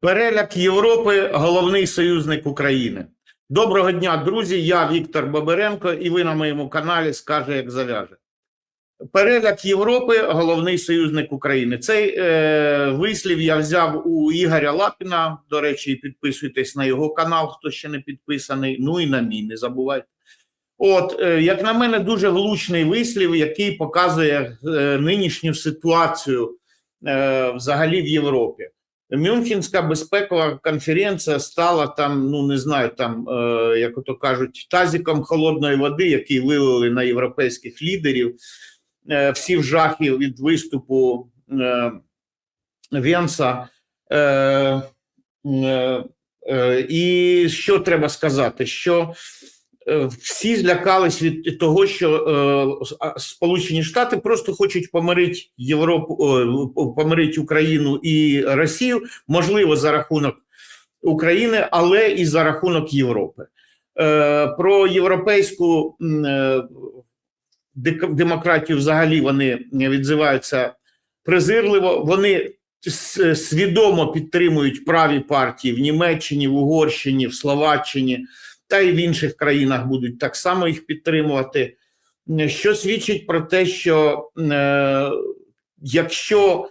Переляк Європи головний союзник України. Доброго дня, друзі. Я Віктор Бабаренко, і ви на моєму каналі скаже, як зав'яже. Переляк Європи головний союзник України. Цей е, вислів я взяв у Ігоря Лапіна. До речі, підписуйтесь на його канал, хто ще не підписаний. Ну і на мій, не забувайте. От, е, як на мене, дуже влучний вислів, який показує е, нинішню ситуацію е, взагалі в Європі. Мюнхенська безпекова конференція стала там, ну не знаю, там, е, як ото кажуть, тазиком холодної води, який вилили на європейських лідерів. Е, всі в жахі від виступу е, Венса. Е, е, е, і що треба сказати? Що всі злякались від того, що е, Сполучені Штати просто хочуть помирити Європу, помирити Україну і Росію, можливо, за рахунок України, але і за рахунок Європи. Е, Про європейську е, демократію взагалі вони відзиваються презирливо. Вони свідомо підтримують праві партії в Німеччині, в Угорщині, в Словаччині та й в інших країнах будуть так само їх підтримувати. Е, Що свідчить про те, що е, якщо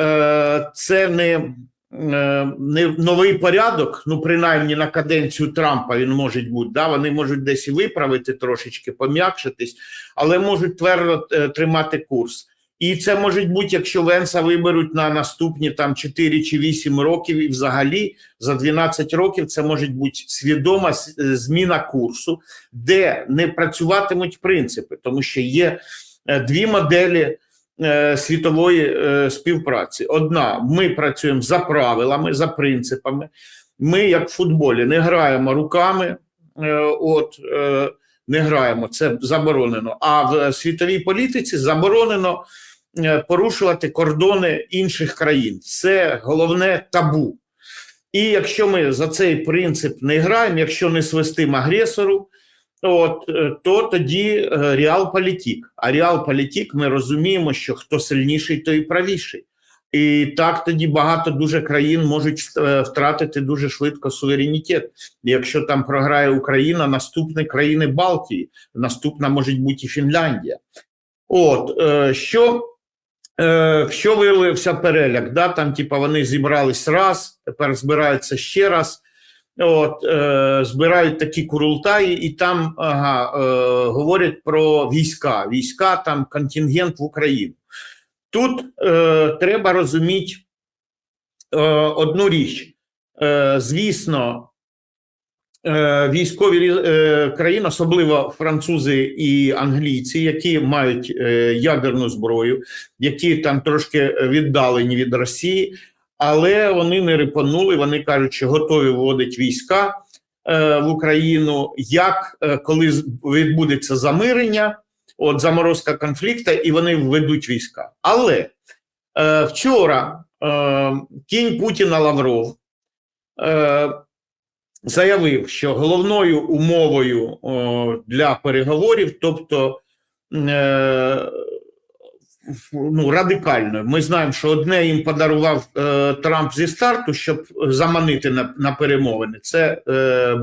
е, це не, е, не новий порядок, ну принаймні на каденцію Трампа він може бути, да, вони можуть десь і виправити трошечки, пом'якшитись, але можуть твердо е, тримати курс. І це може бути, якщо Венса виберуть на наступні там 4 чи 8 років, і взагалі за 12 років це може бути свідома е, зміна курсу, де не працюватимуть принципи, тому що є е, дві моделі е, світової співпраці. Одна, ми працюємо за правилами, за принципами. Ми, як в футболі, не граємо руками, от не граємо, це заборонено. А в світовій політиці заборонено порушувати кордони інших країн. Це головне табу. І якщо ми за цей принцип не граємо, якщо не свистимо агресору, от, е, то тоді е, реалполітік. А реалполітік ми розуміємо, що хто сильніший, той правіший. І так тоді багато дуже країн можуть е, втратити дуже швидко суверенітет. Якщо там програє Україна, наступні країни Балтії, наступна може бути і Фінляндія. От е, що, е, що виявився переляк? Да? Там, типа, вони зібрались раз, тепер збираються ще раз. От, е, збирають такі курултаї, і там ага, е, говорять про війська. Війська, там контингент в Україну. Тут е, треба розуміти е, одну річ. Е, звісно, військові е, країни, особливо французи і англійці, які мають е, ядерну зброю, які там трошки віддалені від Росії, але вони не рипанули. Вони кажуть, що готові вводити війська е, в Україну. Як е, коли відбудеться замирення, от заморозка конфлікту, і вони введуть війська. Але е, вчора е, кінь Путіна Лавров. Е, заявив, що головною умовою для переговорів, тобто е, ну, радикальною, ми знаємо, що одне їм подарував е, Трамп зі старту, щоб заманити на, на перемовини. Це е,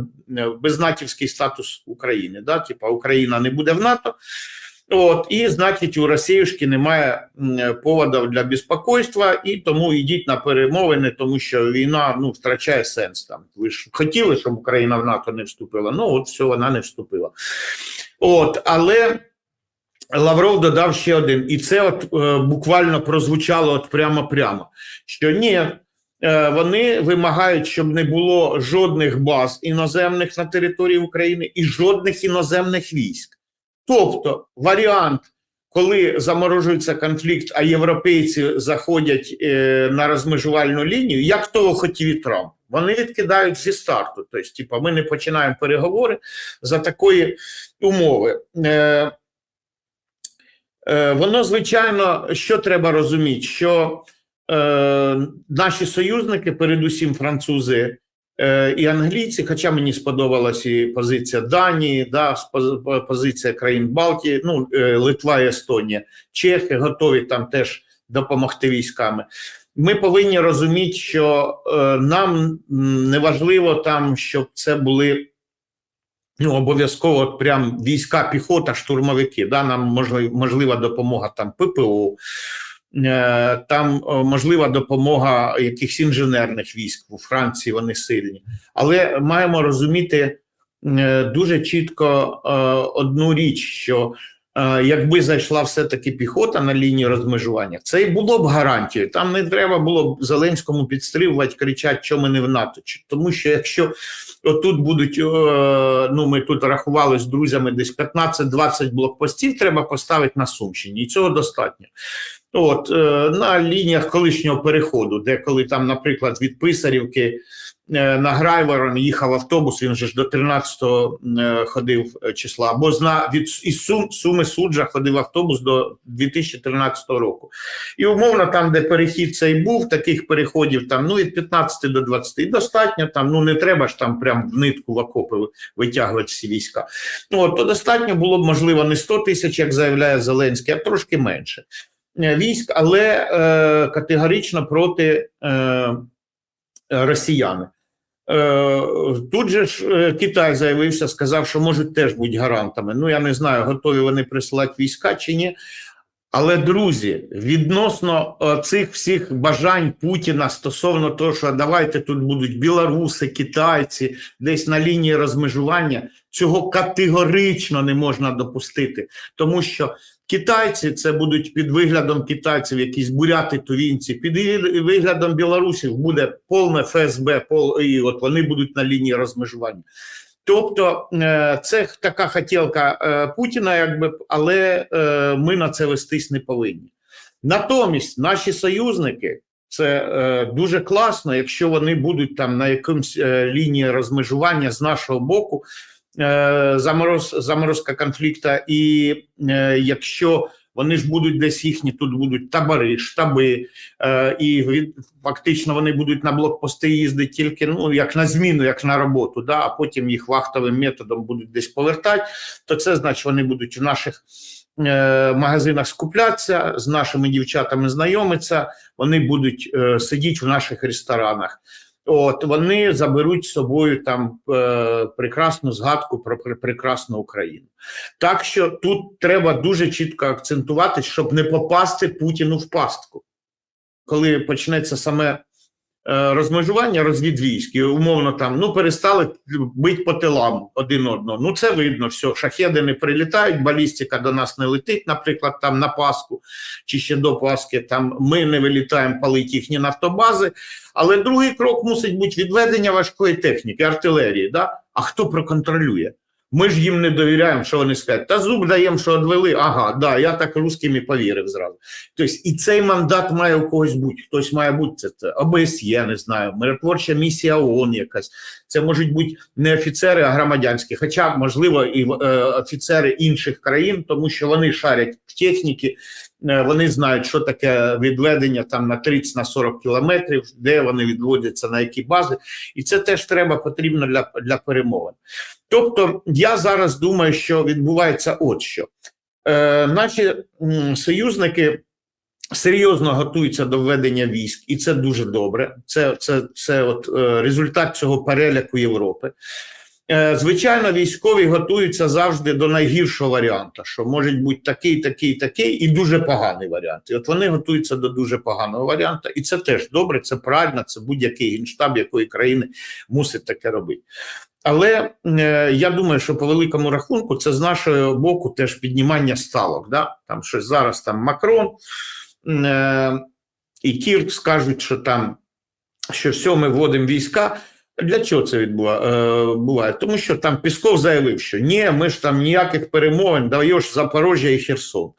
безнатівський статус України. Да? Типа Україна не буде в НАТО. От, і значить, у Росіюшки немає поводів для безпокойства, і тому йдіть на перемовини, тому що війна ну, втрачає сенс. Там ви ж хотіли, щоб Україна в НАТО не вступила. Ну от все, вона не вступила. От, але Лавров додав ще один, і це от е, буквально прозвучало от прямо прямо. Що ні, е, вони вимагають, щоб не було жодних баз іноземних на території України і жодних іноземних військ. Тобто варіант, коли заморожується конфлікт, а європейці заходять е, на розмежувальну лінію, як того хотів і Трамп, вони відкидають зі старту. Тобто, типу, ми не починаємо переговори за такої умови. Е, е, воно, звичайно, що треба розуміти, що е, наші союзники, передусім французи, і англійці, хоча мені сподобалася і позиція Данії, да, позиція країн Балтії, ну, е, Литва і Естонія, Чехи готові там теж допомогти військами. ми повинні розуміти, що е, нам не важливо там, щоб це були ну, обов'язково прям війська, піхота, штурмовики. Да? Нам можлив, можлива допомога там ППО, е, там е, можлива допомога якихось інженерних військ у Франції. Вони сильні, але маємо розуміти е, дуже чітко е, одну річ, що е, якби зайшла все-таки піхота на лінію розмежування, це і було б гарантією. Там не треба було б Зеленському підстрибувати, кричати, що ми не в НАТО. Тому що якщо отут будуть, е, ну ми тут рахували з друзями, десь 15-20 блокпостів треба поставити на Сумщині, і цього достатньо. От е, на лініях колишнього переходу, де коли там, наприклад, від Писарівки е, на Грайворон їхав автобус, він же ж до 13-го е, ходив числа, або зна від із Сум, Суми Суджа ходив автобус до 2013 року. І умовно, там, де перехід цей був, таких переходів там ну від 15 до 20 достатньо. Там ну не треба ж там прям в нитку в окопи витягувати всі війська. Ну от то достатньо було б можливо не 100 тисяч, як заявляє Зеленський, а трошки менше військ, але е, категорично проти е, росіяни. Е, Тут же ж е, Китай заявився, сказав, що можуть теж бути гарантами. Ну я не знаю, готові вони присилати війська чи ні. Але друзі, відносно е, цих всіх бажань Путіна стосовно того, що давайте тут будуть білоруси, китайці, десь на лінії розмежування, цього категорично не можна допустити, тому що китайці це будуть під виглядом китайців, якісь буряти, тувінці, під виглядом білорусів буде повне ФСБ, пол, і от вони будуть на лінії розмежування. Тобто е, це така хотілка е, Путіна, якби, але е, ми на це вестись не повинні. Натомість наші союзники це дуже класно, якщо вони будуть там на якомусь лінії розмежування з нашого боку, замороз, заморозка конфлікту, і е, якщо вони ж будуть десь їхні, тут будуть табори, штаби, е, і від, фактично вони будуть на блокпости їздити тільки ну як на зміну, як на роботу, да, а потім їх вахтовим методом будуть десь повертати, то це значить вони будуть в наших е, магазинах скуплятися, з нашими дівчатами знайомитися, вони будуть е, сидіти в наших ресторанах. От вони заберуть з собою там е, прекрасну згадку про прекрасну Україну. Так що тут треба дуже чітко акцентувати, щоб не попасти Путіну в пастку. Коли почнеться саме розмежування розвід військ, умовно там ну перестали бити по тилам один одного. Ну це видно, все, шахеди не прилітають, балістика до нас не летить, наприклад, там на Пасху чи ще до Пасхи. Там ми не вилітаємо палити їхні нафтобази. Але другий крок мусить бути відведення важкої техніки, артилерії. Да? А хто проконтролює? Ми ж їм не довіряємо, що вони скажуть. Та зуб даємо, що одвели. Ага, да, я так русским і повірив зразу. Тобто, і цей мандат має у когось бути. Хтось має бути це, це ОБСЄ, не знаю, миротворча місія ООН якась. Це можуть бути не офіцери, а громадянські. Хоча, можливо, і е, офіцери інших країн, тому що вони шарять в техніці, е, вони знають, що таке відведення там на 30 на 40 кілометрів, де вони відводяться, на які бази. І це теж треба потрібно для, для перемовин. Тобто, я зараз думаю, що відбувається от що. Е, наші союзники серйозно готуються до введення військ, і це дуже добре. Це, це, це от, е, результат цього переляку Європи. Е, Звичайно, військові готуються завжди до найгіршого варіанту, що може бути такий, такий, такий і дуже поганий варіант. І от вони готуються до дуже поганого варіанту, і це теж добре, це правильно, це будь-який генштаб якої країни мусить таке робити. Але е, я думаю, що по великому рахунку це з нашого боку теж піднімання ставок. Да? Там щось зараз там Макрон е, і Кірк скажуть, що там що все, ми вводимо війська. Для чого це відбува, е? Тому що там Пісков заявив, що ні, ми ж там ніяких перемовин, даєш Запорожжя і Херсон.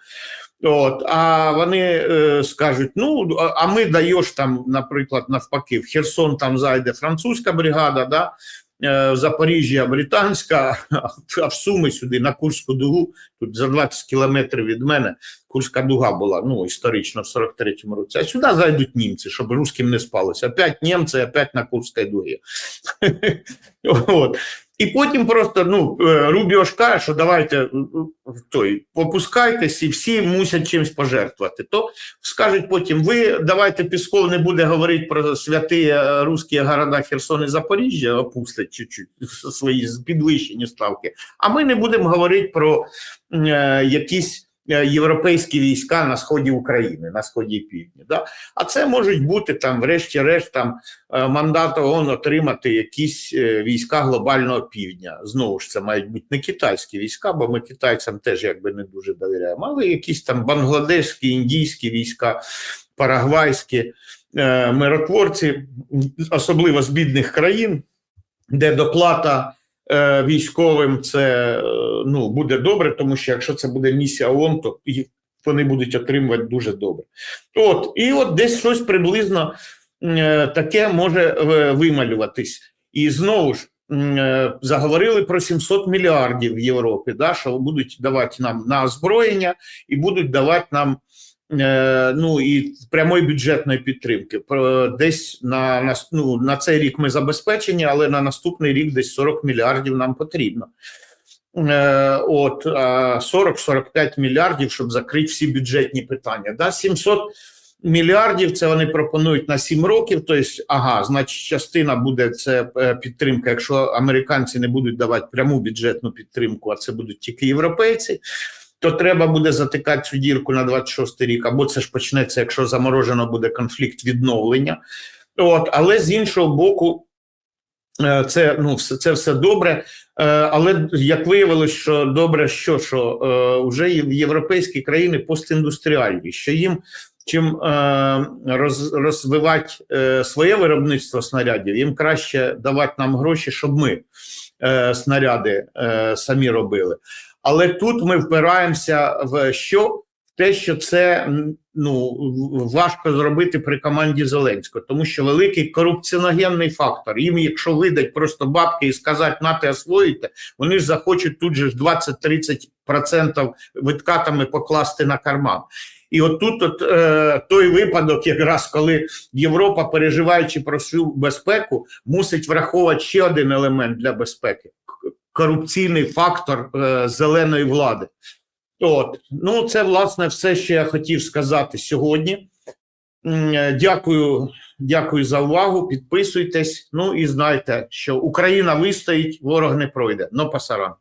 От, а вони е, скажуть: ну, а ми даєш там, наприклад, навпаки, в Херсон там зайде французька бригада, да? Е, Запоріжжя британська, а в Суми сюди на Курську дугу, тут за 20 кілометрів від мене Курська дуга була, ну, історично, в 43-му році. А сюди зайдуть німці, щоб русським не спалося. Опять німці, опять на Курській дугі. І потім просто ну, е, Рубіо ж що давайте той, попускайтесь і всі мусять чимось пожертвувати. То скажуть потім, ви давайте Пісков не буде говорити про святі е, русські города Херсон і Запоріжжя, опустить чуть-чуть свої підвищені ставки. А ми не будемо говорити про е, якісь європейські війська на сході України, на сході і півдні. Да? А це можуть бути там, врешті-решт, там е, мандат ООН отримати якісь е, війська глобального півдня. Знову ж це мають бути не китайські війська, бо ми китайцям теж якби не дуже довіряємо, але якісь там бангладешські, індійські війська, парагвайські е, миротворці, особливо з бідних країн, де доплата е, військовим це е, ну, буде добре, тому що якщо це буде місія ООН, то вони будуть отримувати дуже добре. От, і от десь щось приблизно е, таке може е, вималюватись. І знову ж е, заговорили про 700 мільярдів в Європі, да, що будуть давати нам на озброєння і будуть давати нам е, ну, і прямої бюджетної підтримки. Десь на, на, ну, на цей рік ми забезпечені, але на наступний рік десь 40 мільярдів нам потрібно. Е, От 40-45 мільярдів, щоб закрити всі бюджетні питання. Да? 700 мільярдів це вони пропонують на 7 років. Тобто, ага, значить, частина буде це е, підтримка, якщо американці не будуть давати пряму бюджетну підтримку, а це будуть тільки європейці. То треба буде затикати цю дірку на 26 рік, або це ж почнеться, якщо заморожено буде конфлікт відновлення. От, але з іншого боку, е, це ну все це все добре. Е, Але як виявилось, що добре, що що е, вже європейські країни постіндустріальні, що їм чим роз, розвивати своє виробництво снарядів, їм краще давати нам гроші, щоб ми снаряди самі робили. Але тут ми впираємося в що? В те, що це ну важко зробити при команді Зеленського, тому що великий корупціоногенний фактор. Їм, якщо видать просто бабки і сказати нате освоїте, вони ж захочуть тут же ж 20-30% відкатами покласти на карман. І от тут от, е, той випадок, якраз коли Європа, переживаючи про свою безпеку, мусить враховувати ще один елемент для безпеки корупційний фактор е, зеленої влади. От, ну це власне все, що я хотів сказати сьогодні. Е, Дякую, дякую за увагу. Підписуйтесь. Ну і знайте, що Україна вистоїть, ворог не пройде. Ну, пасаран.